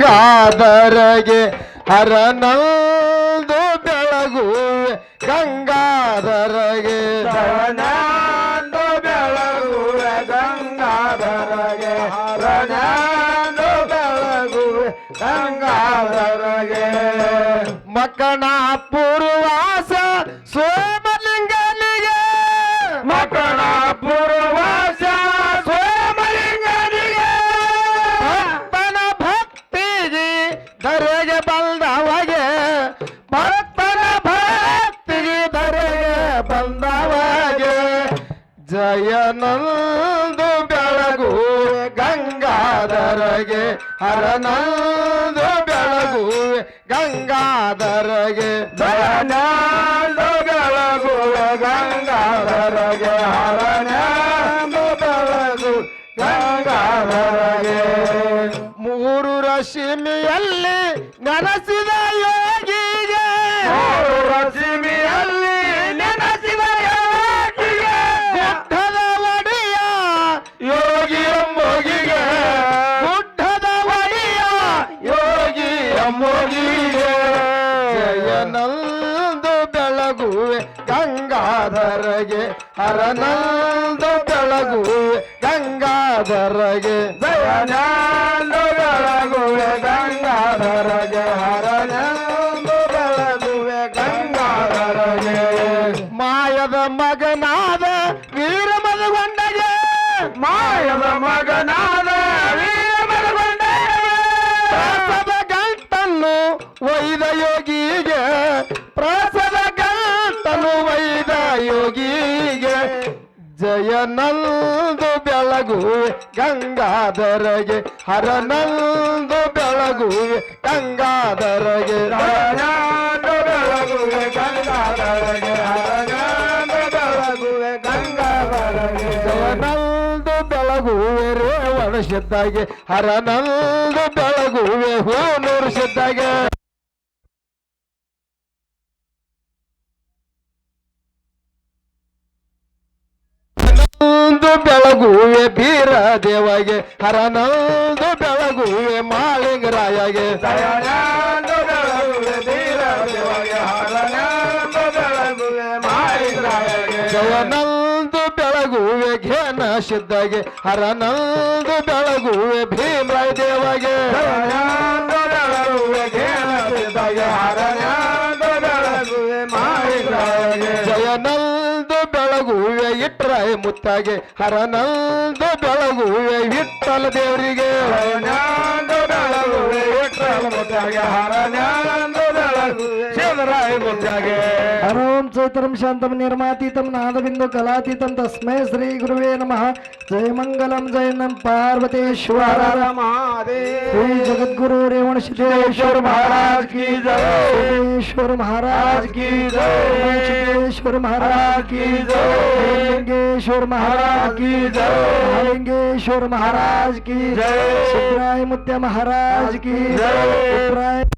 ಗಂಗಾಧರಗೆ ಹರನಂದು ಬೆಳಗುವೆ ಗಂಗಾಧರಗೆ ಹರನಂದು ಬೆಳಗುವೆ ಗಂಗಾಧರಗೆ ಹರನಂದು ಬೆಳಗುವೆ ಗಂಗಾಧರಗೆ. ಮಕ್ಕಣ ಪೂರ್ವಾಸ ಭಕ್ತನ ಭಕ್ತಿಗೆ ಧರೆಗೆ ಬಂದವಗೆ ಜಯನಂದು ಬೆಳಗು ಗಂಗಾಧರಗೆ ಹರನಂದು ಬೆಳಗು ಗಂಗಾಧರಗೆ ಜಯನಂದು ಬೆಳಗು ಗಂಗಾಧರಗೆ ರಶ್ಮಿಯಲ್ಲಿ ನನಸಿದ ಯೋಗಿಗೆ. ರಶ್ಮಿಯಲ್ಲಿ ನೆನಸಿದ ಯೋಗಿಗೆ. ಗುಡ್ಡದ ಒಡೆಯ ಯೋಗಿ ಎಂಬೋಗಿಗೆ. ಗುಡ್ಡದ ಒಡೆಯ ಯೋಗಿ ಎಂಬುಗಿಗೆ. ಬೆಳಗುವೆ ಗಂಗಾಧರಗೆ, ಹರನಂದು ಬೆಳಗುವೆ, ಗಂಗಾಧರಗೆ ದಯನಾಂದು ಬೆಳಗುವೆ, ಗಂಗಾಧರಗೆ, ಹರನಾಂದು ಬೆಳಗುವೆ, ಗಂಗಾಧರಗೆ. ಮಾಯದ ಮಗನಾದ ವೀರ ಮದಗೊಂಡಗೆ ಮಾಯದ ಮಗನಾದ ಒಯ್ದ ಯೋಗಿಗೆ, ಪ್ರಾಸದ ಜಯನಂದು ಬೆಳಗುವೆ ಗಂಗಾಧರಗೆ ಹರನಂದು ಬೆಳಗುವೆ ಗಂಗಾಧರಗೆ ನಲ್ದು ಬೆಳಗುವೆ ಗಂಗಾಧರಗೆ ಹರನಾಂದು ಬೆಳಗುವೆ ಗಂಗಾಧರಗೆ ಬೆಳಗುವೆ ಹರನಂದು ಬೆಳಗುವೆ ಬೀರ ದೇವಗೆ ಹರನಂದು ಬೆಳಗುವೆ ಮಾಳಿಂಗರಾಯಗೆ. ದಯನಾಂದು ಬೆಳಗುವೆ ಧೀರ ದೇವಗೆ ಹರನಾಂದು ಬೆಳಗುವೆ ಮಾಯಿರಾಯಗೆ ಜಯನಂದು ಬೆಳಗುವೆ ಘೇನ ಸಿದ್ಧಗೆ ಹರನಂದು ಬೆಳಗುವೆ ಭೀಮರಾಯ ದೇವಗೆ. ದಯನಾಂದು ಬೆಳಗುವೆ ಘೇನಸಿದ್ದಗೆ ಹರನಾಂದು ಬೆಳಗುವೆ ಮಾಯಿರಾಯಗೆ ಜಯನಂದು ಇಟ್ರಾಯ ಮುತ್ತಾಗೆ ಹರನಂದು ಬೆಳಗುವೆ ವಿಠಲ ದೇವರಿಗೆ ಬೆಳಗುವೆ ಇಟ್ಟರೆ ಮುತ್ತಾಗೆ ಬೆಳಗುವೆ हरोम चैतरम शांत निर्मातीत नाद बिंदु कलातीत तस्म श्री गुरव नम। जय मंगल जय नम पार्वतेश्वर। श्री जगद्गुरु रेवण महाराज की जय। ईश्वर लिंगेश्वर महाराज की जय। महाराज की मुत्या महाराज की जय।